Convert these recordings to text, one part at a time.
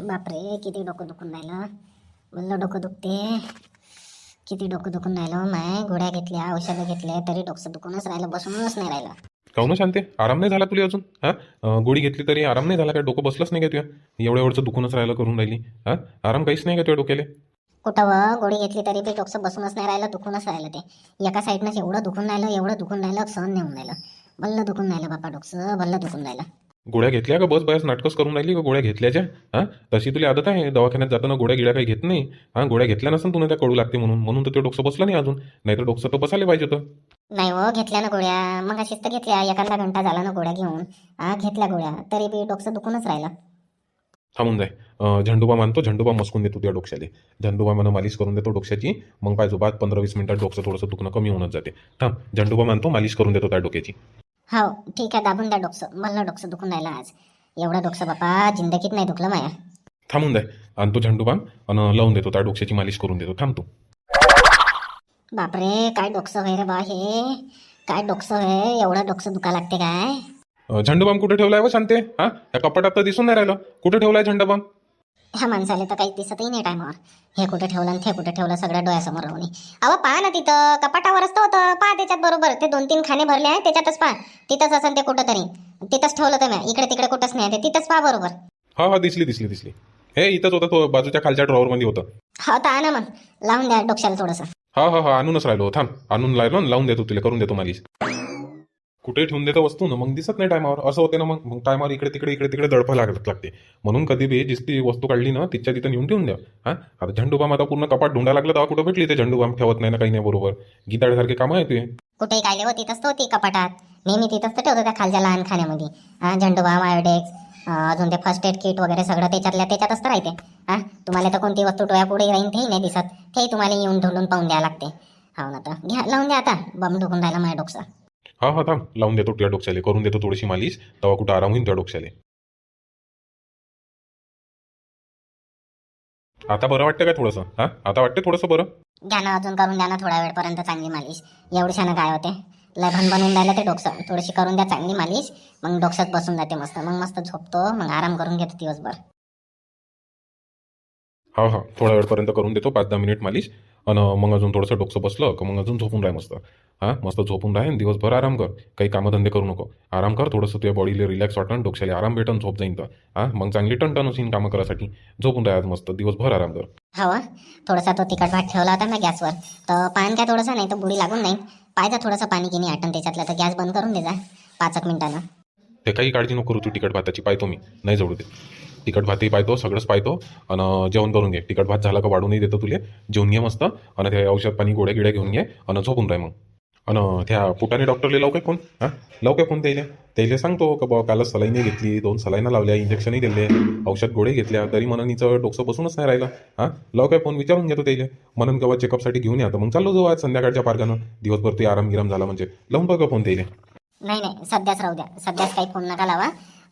बापरे किती डोकं दुखून राहिलं. बोललं डोकं दुखते. किती डोकं दुखून राहिलं माय. गोळ्या घेतल्या औषधं घेतले तरी डोकं दुखूनच राहिलं बसूनच नाही राहिलं. काहून शांते? आराम नाही झाला तुला अजून? हा? गोळी घेतली तरी आराम नाही झाला काय? डोकं बसलंच नाही का तुझ्या? एवढं एवढं दुखूनच राहिलं करून राहिली. हा? आराम काहीच नाही का तुझ्या डोक्याला? कुठं व? गोळी घेतली तरी बी डोकं बसूनच नाही राहिलं दुखूनच राहिलं ते. एका साईडनंच एवढं दुखून राहिलं एवढं दुखून राहिलं सहन नाही होऊन राहिलं. भल्लं दुखून राहिलं बापा डोकं भल्लं दुखून राहिलं. गोळ्या घेतल्या का? बस बस नाटकच करून राहिली का गोळ्या घेतल्याच्या? हा? तशी तुला आदत आहे? दवाखान्यात जाताना गोळ्या गिळ्या काही घेत नाही? हा गोळ्या घेतल्या नसेल तुला त्या कडू लागते म्हणून. म्हणून तर ते डोकं बसलं नाही अजून. नाहीतर डोकं तर बसायला पाहिजे होतं. नाही हो घेतल्या ना गोळ्या. मग अशीच तर घेतल्या. एखादा घंटा झाला ना गोळ्या घेऊन. हा घेतल्या गोळ्या. तरी बी डोकं दुखूनच राहिलं. थांबून जाय. अं, झंडूबा मानतो. झंडूबा मस्कून देतो त्या डोक्याले. झंडूबा मला मालिश करून देतो डोक्याची. मग पाहिजे बाद पंधरा वीस मिनिटात डोकं थोडंसं दुखणं कमी होऊन जाते. थांब. झंडूबा मानतो. मालिश करून देतो त्या डोक्याची. हो ठीक आहे दाबून द्या डोकं भल्लं डोकं दुखून राहिलं आज. एवढं डोकं बापा जिंदगीत नाही दुखलं माया. थांबून जाय आणतो झंडूबाम आणि लावून देतो त्या डोक्याची मालिश करून देतो. थांब तू. बापरे काय डोकं होय रे बा हे? काय डोकं होय एवढं डोकं दुखा लागते काय? अं, झंडूबाम कुठे ठेवलाय व शांते? हा? या कपाटात तर दिसून नाही राहिलं. कुठे ठेवलाय झंडूबाम ह्या माणसाला तर काही दिसतही नाही टायमावर हे कुठे ठेवलं आणि ते कुठे ठेवलं सगळ्या डोळ्यासमोर राहून. अहो पहा ना तिथं कपाटावरच तर होतं. पहा त्याच्यात बरोबर. ते दोन तीन खाणे भरले आहे त्याच्यातच पहा. तिथंच असेल ते कुठं तरी तिथंच ठेवलं तर मी. इकडे तिकडे कुठंच नाही ते. तिथंच पहा बरोबर. हा हा दिसली दिसली दिसली. हे इथंच होतं तो बाजूच्या खालच्या ड्रॉवर मध्ये होतं. हो तर आणा मग. लावून द्या डोक्याला थोडंसं. हा हा हा आणूनच राहिलो. थांब. आणून राहिलो आणि लावून देतो तुला. करून देतो मालिश. कुठे ठेवून देतो वस्तू ना मग दिसत नाही टायमावर असं होते ना मग मग टायमावर इकडे तिकडे इकडे तिकडे दडपा लागत लागते. म्हणून कधी बी जिसती वस्तू काढली ना तिच्या तिथं नेऊन ठेवून द्या. हा? आता झंडूबाम आता पूर्ण कपाट ढुंडा लागला तेव्हा कुठं भेटली ते झंडूबाम ठेवत नाही ना काही नाही बरोबर. गीताडसारखे कामं आहे ते. कुठेही काय हो तिथंच तो होती कपाटात. नेहमी तिथंच तर ठेवतो त्या खालच्या लहान खाण्यामध्ये. हा झंडूबाम आयोडेक्स अजून ते फर्स्ट एड किट वगैरे सगळं त्याच्यातल्या त्याच्यातच तर राहते. हा? तुम्हाला तर कोणती वस्तू डोळ्यापुढे राहीन तेही नाही दिसत. तेही तुम्हाला येऊन ढोलून पाहून द्यावं लागते. हो ना तर घ्या लावून द्या आता. बम ढोकून राहिला माझ्या डोकसा हा हा थांब. लावून देतो तुझ्या डोक्याले. करून देतो थोडीशी मालिश. तेव्हा कुठं आराम होईल तुझ्या डोक्याले. आता बरं वाटतं का थोडंसं? हा? आता वाटतं थोडंसं बरं? घ्या ना अजून करून द्या ना थोड्या वेळपर्यंत चांगली मालिश. एवढ्यानं काय होते? लय भन बनवून राहिलं ते डोकसं थोडीशी करून द्या चांगली मालिश. मग डोक्यात बसून जाते मस्त. मग मस्त झोपतो. मग आराम करून घेतो दिवसभर. हा हा. थोड्या वेळपर्यंत करून देतो. पाच दहा मिनिट मालिश. आणि मग अजून थोडंसं डोकं बसलं का मग अजून झोपून राह मस्त. हा मस्त झोपून राह आणि दिवसभर आराम कर. काही कामधंदे करू नको. आराम कर थोडंसं तुझ्या बॉडीला रिलॅक्स वाटन डोक्याला आराम भेटन झोप जाईन तर. हा मग चांगली टणटण होशील कामं करासाठी झोपून राहा मस्त दिवसभर आराम कर. हवा. थोडासा तो तिखट भात ठेवला होता ना गॅसवर. तर पान काय थोडंसं नाही तर बुडी लागून नाही. पाहिजे थोडंसं पाणी गिनी आटन त्याच्यातलं तर गॅस बंद करून दे जा. पाच एक मिनिटानं. ते काही काळजी नको करू तू तिकट भाताची पाहतो मी. नाही जवळ दे तिखट भातही पाहतो सगळंच पाहतो. आणि जेवण करून घे. तिखट भात झाला का वाढूनही देतो तुले. जेवून घे मस्त. आणि ते औषध पाणी गोळ्या गिड्या घेऊन घे. आणि झोपून राह मग. आणि त्या पुटाने डॉक्टरले लाव काय फोन. हां? लाव काय फोन त्याला. त्याला सांगतो का बाबा कालच सलाईने घेतली दोन सलाईना लावल्या इंजेक्शनही दिले. औषध गोळे घेतल्या तरी मननीचं डोकं बसूनच नाही राहिलं. हां? लाव काय फोन विचारून घेतो त्याला. मनन केव्हा चेकअपसाठी घेऊन या. तर मग चाललो जाऊ आज संध्याकाळच्या पार्गानं. दिवसभर ते आराम गिराम झाला म्हणजे. लावून बघा फोन त्याला. नाही नाही. सध्याच राहू द्या. सध्याच काही फोन नका लावा.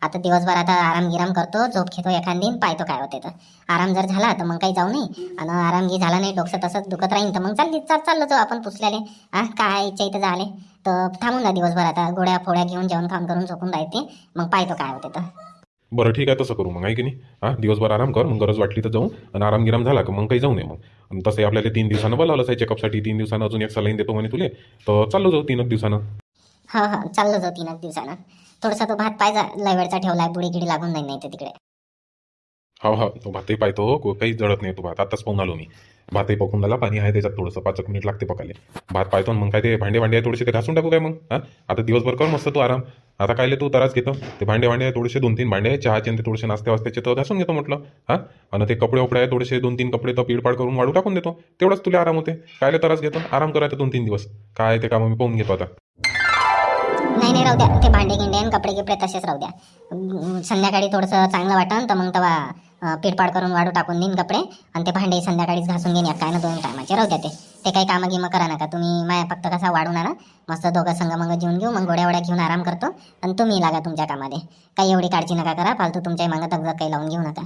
आता दिवसभर आता आराम गिराम करतो झोप घेतो एखादी पाहतो काय होते तर. आराम जर झाला तर मग काही जाऊ नाही आणि आराम घे झाला नाही डोकं तसंच दुखत राहीन तर मग चालली चाल चाललो जाऊ आपण पुसल्याले. हां काय इच्छा इथं झाले तर थांबून जा दिवसभर आता गोळ्या फोड्या घेऊन जेवण काम करून झोपून राहते. मग पाहतो काय होते तर. बरं ठीक आहे तसं करू मग आहे की नाही? हां दिवसभर आराम कर मग गरज वाटली तर जाऊ. आणि आराम गिराम झाला का मग काही जाऊ नये मग. आणि तसं आपल्याला तीन दिवसानं बोलावलंच आहे चेकअपसाठी तीन दिवसानं अजून एक सलाईन देतो म्हणे तुले. तर चाललो जाऊ तीनच दिवसानं. हा हा. चाललं जाऊ तीन दिवसानं. थोडासा तो भात पाहिजे लय वेळचा ठेवलाय बुडी गिडी लागून नाही नाही तर तिकडे. हा हा. तो भातही पाहतो को- काही जळत नाही तो भात. आताच पाहून आलो मी. भातही पकून झाला पाणी आहे त्याच्यात थोडंसं. पाच एक मिनिट लागते पकायला. भात पाहतो आणि मग काय ते भांडे भांडे आहे थोडेसे ते घासून टाकू काय मग? हा? आता दिवसभर कर मस्त तू आराम. आता कायले तू तराच घेतो. ते भांडे भांडे आहे थोडेसे दोन तीन भांडे आहे चहाचे आणि ते थोडेसे नाश्ते वास्त्याचे तर घासून घेतो म्हटलं. हा? आणि ते कपडे वपडे आहे थोडेसे दोन तीन कपडे तर पीडपाड करून वाढू टाकून देतो. तेवढंच तुला आराम होते. कायले तराच घेतो. आराम करायचं दोन तीन दिवस. काय ते काम मी पाहून घेतो आता. नाही नाही राहू द्या. ते भांडे गिंडे आणि कपडे गिपडे तसेच राहू द्या. संध्याकाळी थोडंसं चांगलं वाटन तर मग तेव्हा अं, पीडपाड करून वाढू टाकून देईन कपडे आणि ते भांडे संध्याकाळीच घासून घेईन काय ना दोन टायमाचे. राहू द्या ते. ते काही कामं गिमं करा नका. तुम्ही माया फक्त कसा वाढून आणा मस्त दोघं संग मग जेवून घेऊ मग गोड्या वड्या घेऊन आराम करतो आणि तुम्ही लागा तुमच्या कामामध्ये काही एवढी काळजी नका करा. फालतू तुमच्या मागं दगदग काही लावून घेऊ नका.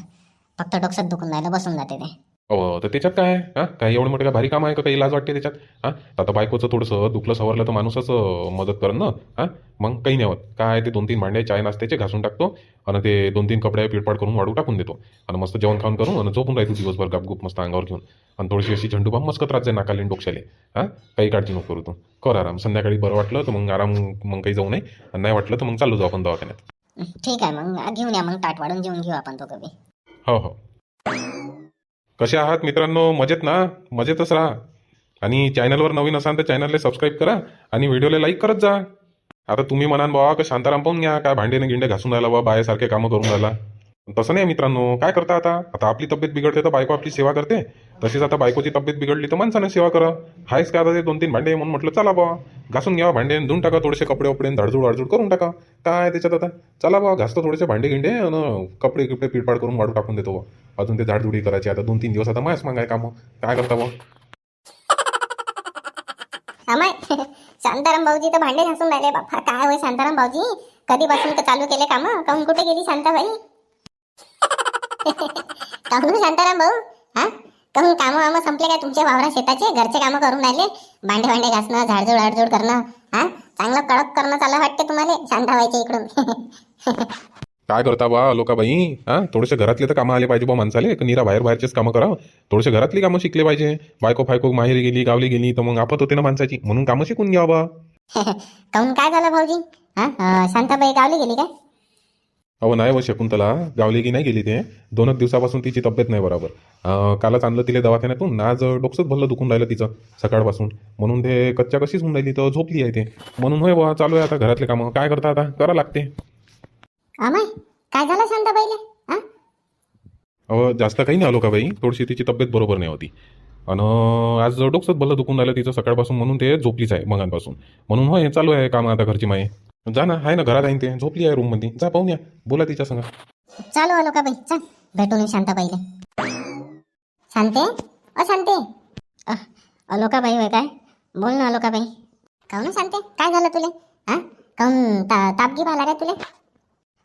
फक्त डोक्यात दुखून राहिलं बसून जाते ते. अहो तर त्याच्यात काय? हां? काही एवढं मोठं काय भारी काम आहे का? काही लाज वाटते त्याच्यात? हां? आता बायकोचं थोडंसं दुखलं सवरलं तर माणूसच मदत करेन ना? हां? मग काही नाही होत. काय ते दोन तीन भांडे चाय नाश्त्याचे घासून टाकतो आणि ते दोन तीन कपडे पिळपाट करून वाढू टाकून देतो. आणि मस्त जेवण खाऊन करून आणि झोपून राहतो दिवसभर गापगुप मस्त अंगावर घेऊन. आणि थोडीशी अशी झंडू बाम मस्कत राहत नाकालीन डोक्याले. हां? काही काळजी नको करू तू. कर आराम. संध्याकाळी बरं वाटलं तर मग आराम मग काही जाऊ नये. आणि नाही वाटलं तर मग चालू जाऊ आपण दवाखान्यात. ठीक आहे मग घेऊन या. मग ताट वाढून जेवून घेऊ आपण तो कधी हो हो. कसे आहात मित्रांनो? मजेत ना? मजेतच राहा. आणि चॅनलवर नवीन असाल तर चॅनलला सबस्क्राईब करा आणि व्हिडिओला लाईक करत जा. आता तुम्ही म्हणाल बाबा का शांताराम पाहून घ्या. काय भांडेने गिंडे घासून राहिला बा बायासारखे कामं करून राहिला. तसं नाही मित्रांनो. काय करता आता? आता आपली तब्येत बिघडते तर बायको आपली सेवा करते. तशीच आता बायकोची तब्येत बिघडली तर माणसाने सेवा करा. हायच काय आता ते दोन तीन भांडे म्हणून म्हटलं चला बा घासून घ्या भांडे धुवून टाका थोडेसे कपडे वपडे झाडझूड वाडझूड करून टाका. काय त्याच्यात आता? चला बा घासतो थोडेसे भांडे गिंडे आणि कपडे किपडे पिडपाड करून वाढू टाकून देतो अजून ते झाडझुडी करायची आता दोन तीन दिवस आता मायच मागाय कामं. काय करता बा अमाय शांताराम भाऊजी तर भांडे घासून राहिले. बापा काय होय शांताराम भाऊजी? कधीपासून तर चालू केले काम? काहून कुठे गेली शांताबाई? काहून शांताराम भाऊ हा? काहून काम वाम संपले काय तुमच्या वावरा शेताचे? घरचे कामं करून राहिले? भांडे भांडे घासणं झाडझूड झाडझूड करणं हा? चांगलं कडक करणं चाललं वाटते तुम्हाला शांताबाईच्या इकडून. काय करता बा लोकाबाई? हा? थोडेसे घरातले तर कामं आले पाहिजे बा माणसाले. का निरा बाहेर बाहेरचेच कामं करा थोडेसे घरातली कामं शिकले पाहिजे. बायको फायको माहेरी गेली गावली गेली तर मग आपत होते ना माणसाची. म्हणून कामं शिकून घ्या बा. काहून? काय झालं भाऊजी? हा? अं, शांताबाई गावली गेली काय? अहो नाही व शकुंतला गावली की नाही गेली ते. दोनच दिवसापासून तिची तब्येत नाही बरोबर. कालच आणलं तिला दवाखान्यातून. आज डोकसंच भरलं दुखून राहिलं तिचं सकाळपासून. म्हणून ते कच्च्या कशीच होऊन राहिली तर झोपली आहे ते. म्हणून होय बा चालू आहे आता घरातले कामं. काय करता आता? करा लागते. काय झालं शांताबाईला अहो जास्त काही नाही आलो का बाई? थोडीशी तिची तब्येत बरोबर नाही होती. आणि आज डोकसंच भलं दुखून राहिलं तिचं सकाळपासून. म्हणून ते झोपलीच आहे मगांपासून. म्हणून होय चालू आहे काम आता घरची माये. जा ना आहे ना घरात आहे ते. झोपली आहे रूममध्ये जा पाहून या. बोला तिच्या संग. चालू आलो का बाई चल भेटून शांताबाईले शांते अ शांते. अ, का बाई होय काय? बोल ना अलोकाबाई का बाई काहून हो सांगते काय झालं तुले? हा काहून ता तापगी आला काय तुले?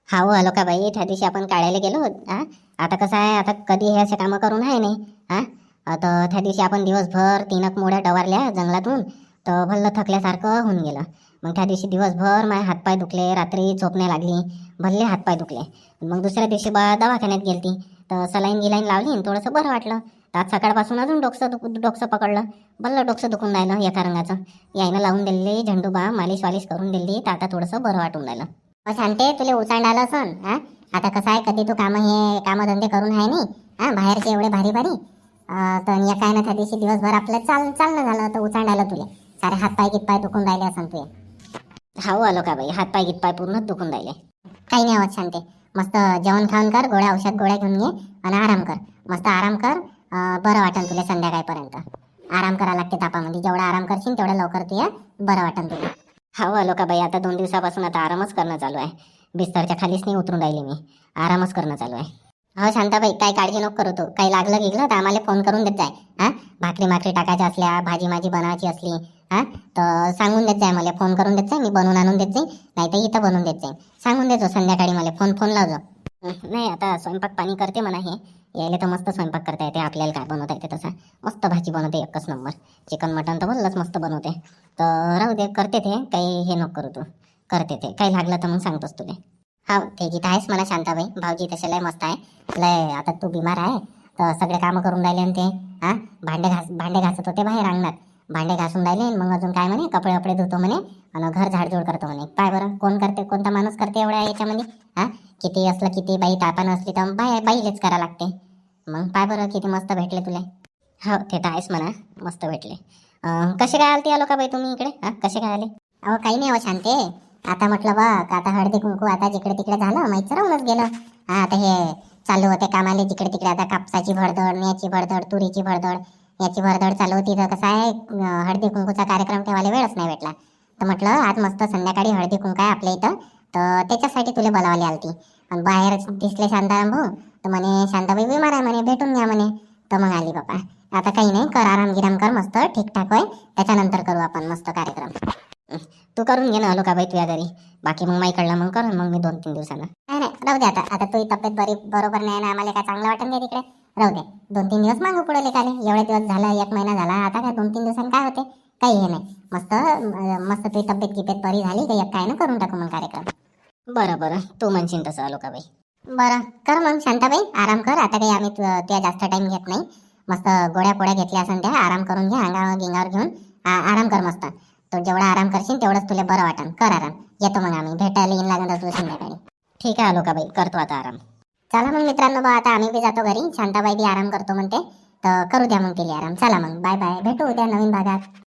हा हो अलोकाबाई बाई त्या दिवशी आपण काढायला गेलो. हा आता कसं आहे आता कधी हे असे कामं करून आहे नाही. हा आता त्या दिवशी आपण दिवसभर तिनक मोड्या डवारल्या जंगलातून. तर भल्लं थकल्यासारखं होऊन गेलं. मग त्या दिवशी दिवसभर माझे हातपाय दुखले रात्री झोप नाही लागली भल्ले हातपाय दुखले. मग दुसऱ्या दिवशी बा दवाखान्यात गेलती. तर सलाईन गिलाईन लावली आणि थोडंसं बरं वाटलं. तर आज सकाळपासून अजून डोकसं दुख डोकसं पकडलं. भल्लं डोकसं दुखून राहिलं एका रंगाचं. यायनं लावून दिलेली झेंडूबा मालिश वालिश करून दिली तर आता थोडंसं बरं वाटून राहिलं. मग सांगते तुला उचांड आलं असन हा? आता कसं आहे कधी तू कामं हे कामधंदे करून आहे नाही? हा बाहेरचे एवढे भारी भारी. तर या काय ना त्या दिवशी दिवसभर आपलं चाल चालणं झालं तर उचांड आलं तुले. सारे हातपाय गितपाय दुखून राहिले असं तुझे हाव आलो का बाई? गीत पाय पूर्ण दुखून राहिले. काही नाही होत शांते मस्त जेवण खाऊन कर गोळ्या औषध गोळ्या घेऊन घे आणि आराम कर. मस्त आराम कर. अं, बरं वाटेल तुला संध्याकाळपर्यंत. आराम करा लागते तापामध्ये. जेवढा आराम करशील तेवढं लवकर तुया बरं वाटेल तुला. हाव आलो का बाई? आता दोन दिवसापासून आता आरामच करणं चालू आहे. बिस्तरच्या खालीच नाही उतरून राहिले मी. आरामच करणं चालू आहे. हो शांताबाई काही काळजी नको करू तू. काही लागलं गिगलं तर आम्हाला फोन करून देत जाय. हा? भाकरी माकरी टाकायच्या असल्या भाजी माझी बनवायची असली हा? तर सांगून देत जाय मला. फोन करून देत जाय मी बनवून आणून देत जाईन नाही तर इथं बनवून देत जाईन. सांगून देतो संध्याकाळी मला. फोन फोन लावजो. नाही आता स्वयंपाक पाणी करते म्हणा हे. यायला तर मस्त स्वयंपाक करता येते आपल्याला काय बनवता येते तसा. मस्त भाजी बनवते एकच नंबर चिकन मटन तर बोललंच मस्त बनवते. तर राहू दे करते ते. काही हे नको करू तू. करते ते. काही लागलं तर मग सांगतोस तुला. हा ते गीत आहेस मला शांताबाई. भाऊजी तसे लय मस्त आहे. लय आता तू बिमार आहे तर सगळे कामं करून राहिले ते हा? भांडे घास भांडे घासत होते बाहेर अंगणात. भांडे घासून राहिले मग अजून काय म्हणे? कपडे वपडे धुतो म्हणे आणि घर झाडझूड करतो म्हणे. पाय बरं कोण करते कोणता माणूस करते एवढ्या याच्यामध्ये हा? किती असलं किती बाई तापानं असली तर बाहेर बाईलेच करा लागते. मग पाय बरं किती मस्त भेटले तुला. हो ते तर आहेस म्हणा मस्त भेटले. कसे काय आलते आलो का बाई तुम्ही इकडे? हा कसे काय आले? अहो काही नाही हो शांते. आता म्हटलं बघ आता हळदी कुंकू आता जिकडे तिकडे झालं माहीत राहूनच गेलं. हा आता हे चालू होते कामाले जिकडे तिकडे आता कापसाची भरदड याची भरदड तुरीची भरदड याची भरदड चालू होती. तर कसं आहे हळदी कुंकूचा कार्यक्रम ठेवायला वेळच नाही भेटला. तर म्हटलं आज मस्त संध्याकाळी हळदी कुंकू आहे आपल्या इथं. तर त्याच्यासाठी तुला बोलावली आलती. आणि बाहेर दिसले शांताराम भाऊ तर म्हणे शांताबाई बिमार आहे म्हणे भेटून घ्या म्हणे. तर मग आली बाबा आता काही नाही कर आराम गिराम कर मस्त ठीकठाक होय. त्याच्यानंतर करू आपण मस्त कार्यक्रम. तू करून घे ना आलो का बाई तुझ्या घरी. बाकी मग माईकडला मग कर मग मी दोन तीन दिवसानं. नाही नाही राहू दे आता. आता तुझी तब्येत बरी बरोबर नाही ना आम्हाला काय चांगलं वाटत नाही तिकडे. राहू दे. दोन तीन दिवस मागू पुढे लेखाले एवढे दिवस झाला एक महिना झाला आता काय दोन तीन दिवसांनी काय होते? काही हे नाही. मस्त मस्त तुझी तब्येत गिब्येत बरी झाली तर एक काय ना करून टाकू मग कार्यक्रम. बरं बरं. तू म्हणशील तसं लोकाबाई बरं कर मग शांताबाई आराम कर. आता काही आम्ही तुझ्या जास्त टाइम घेत नाही. मस्त गोळ्या पोळ्या घेतल्या असेल त्या आराम करून घे अंगावर गिंगावर घेऊन. आराम कर मस्त. तो जेवढा आराम करशील तेवढंच तुला बरं वाटन कर आराम. येतो मग आम्ही. भेटायला येईन लागणार तर तुला संध्याकाळी ठीक आहे लोकाबाई करतो आता आराम. चला मग मित्रांनो बा आता आम्ही बी जातो घरी. शांताबाई बी आराम करतो म्हणते. तर करू द्या मग तिला आराम. चला मग. Bye bye. भेटू उद्या नवीन भागात.